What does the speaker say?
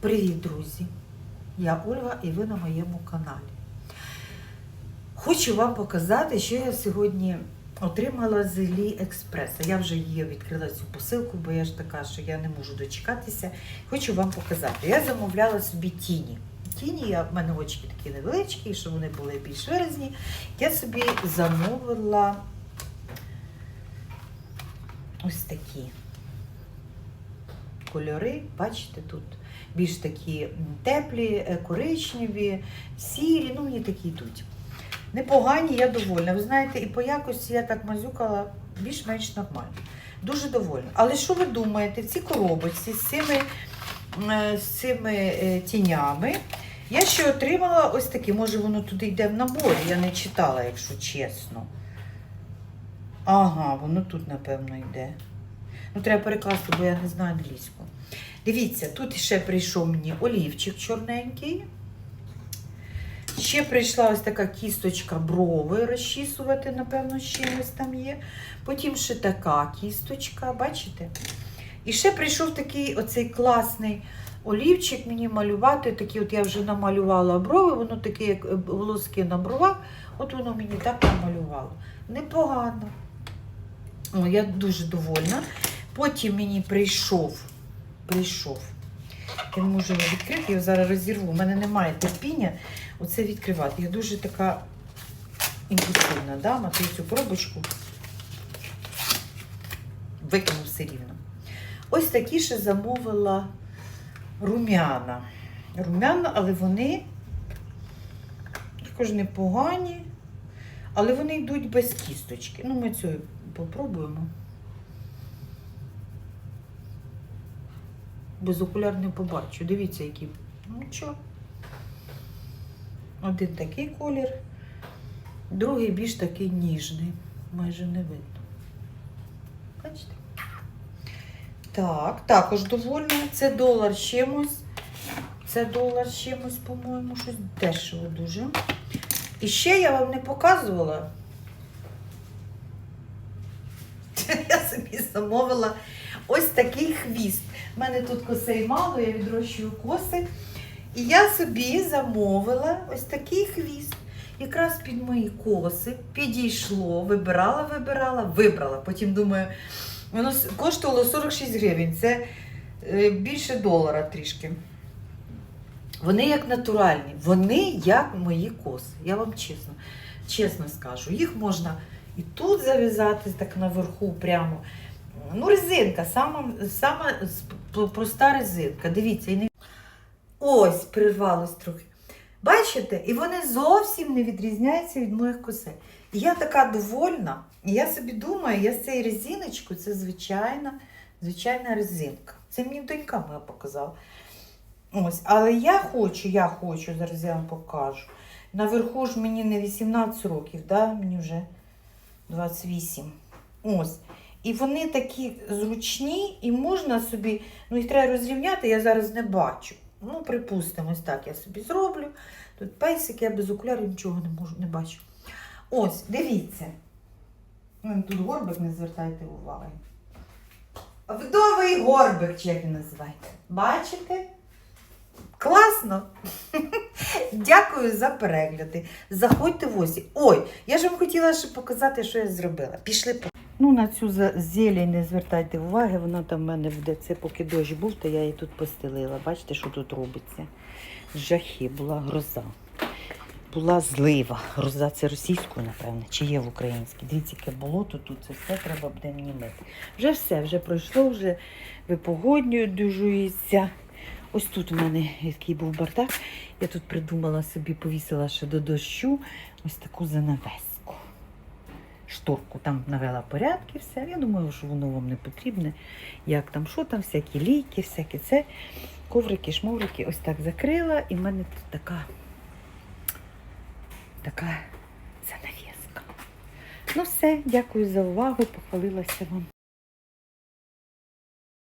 Привіт, друзі! Я Ольга і ви на моєму каналі. Хочу вам показати, що я сьогодні отримала з Експреса. Я вже її відкрила цю посилку, бо я ж така, що я не можу дочекатися. Хочу вам показати. Я замовляла собі тіні. Тіні, я, в мене очки такі невеличкі, щоб вони були більш виразні. Я собі замовила ось такі кольори. Бачите, тут більш такі теплі, е, коричневі, сірі, ну мені такі йдуть. Непогані, я довольна. Ви знаєте, і по якості я так мазюкала більш-менш нормально. Дуже довольна. Але що ви думаєте, в цій коробочці з цими, е, з цими е, тінями я ще отримала ось такі, може воно туди йде в наборі, я не читала, якщо чесно. Ага, воно тут, напевно, йде. Ну, треба перекласти, бо я не знаю англійську. Дивіться, тут ще прийшов мені олівчик чорненький. Ще прийшла ось така кісточка брови розчісувати, напевно, чимось там є. Потім ще така кісточка, бачите? І ще прийшов такий оцей класний олівчик мені малювати. Такі от я вже намалювала брови, воно таке, як е, волоски на бровах, от воно мені так намалювало. Непогано. О, я дуже довольна. Потім мені прийшов, прийшов. Я не можу його відкрити, я його зараз розірву. У мене немає терпіння оце відкривати. Я дуже така імпульсивна дама, я цю коробочку викину все рівно. Ось такі ще замовила рум'яна. Рум'яна, але вони також непогані, але вони йдуть без кісточки. Ну, ми цю попробуємо. Без окуляр не побачу. Дивіться, які. Ну що. Один такий колір, другий більш такий ніжний. Майже не видно. Бачите? Так, також довольна. Це долар чимось. Це долар чимось, по-моєму, щось дешево дуже. І ще я вам не показувала. Я собі замовила ось такий хвіст. У мене тут косей мало, я відрощую коси. І я собі замовила ось такий хвіст. Якраз під мої коси підійшло, вибирала, вибирала, вибрала. Потім думаю, воно коштувало 46 гривень. Це е, більше долара трішки. Вони як натуральні, вони як мої коси. Я вам чесно, чесно скажу. Їх можна і тут зав'язати, так наверху прямо. Ну, резинка, сама, сама проста резинка. Дивіться, і не Ось, прирвалось трохи. Бачите? І вони зовсім не відрізняються від моїх косей. І я така довольна. І я собі думаю, я з цією резиночкою, це звичайна, звичайна резинка. Це мені донька моя показала. Ось, але я хочу, я хочу, зараз я вам покажу. Наверху ж мені не 18 років, да? мені вже 28. Ось. І вони такі зручні, і можна собі, ну їх треба розрівняти, я зараз не бачу. Ну, припустимо, ось так я собі зроблю. Тут пейсик, я без окулярів нічого не можу, не бачу. Ось, дивіться. Ну, Тут горбик не звертайте уваги. Вдовий горбик, чи як він називається. Бачите? Класно! Дякую за перегляди. Заходьте в осі. Ой, я ж вам хотіла ще показати, що я зробила. Пішли. Ну, на цю зелень не звертайте уваги, вона там в мене буде. Це поки дощ був, то я її тут постелила. Бачите, що тут робиться? Жахи, була гроза. Була злива. Гроза це російською, напевно, чи є в українській. Дивіться, яке болото тут, це все треба буде мені. Вже все, вже пройшло, вже випогоднюється. Ось тут у мене який був бардак. Я тут придумала собі, повісила ще до дощу ось таку занавеску. Шторку там навела порядки, все. Я думаю, що воно вам не потрібне. Як там, що там, всякі ліки, всякі це. Коврики, шмоврики, ось так закрила, і в мене тут така, така занавеска. Ну все, дякую за увагу, похвалилася вам.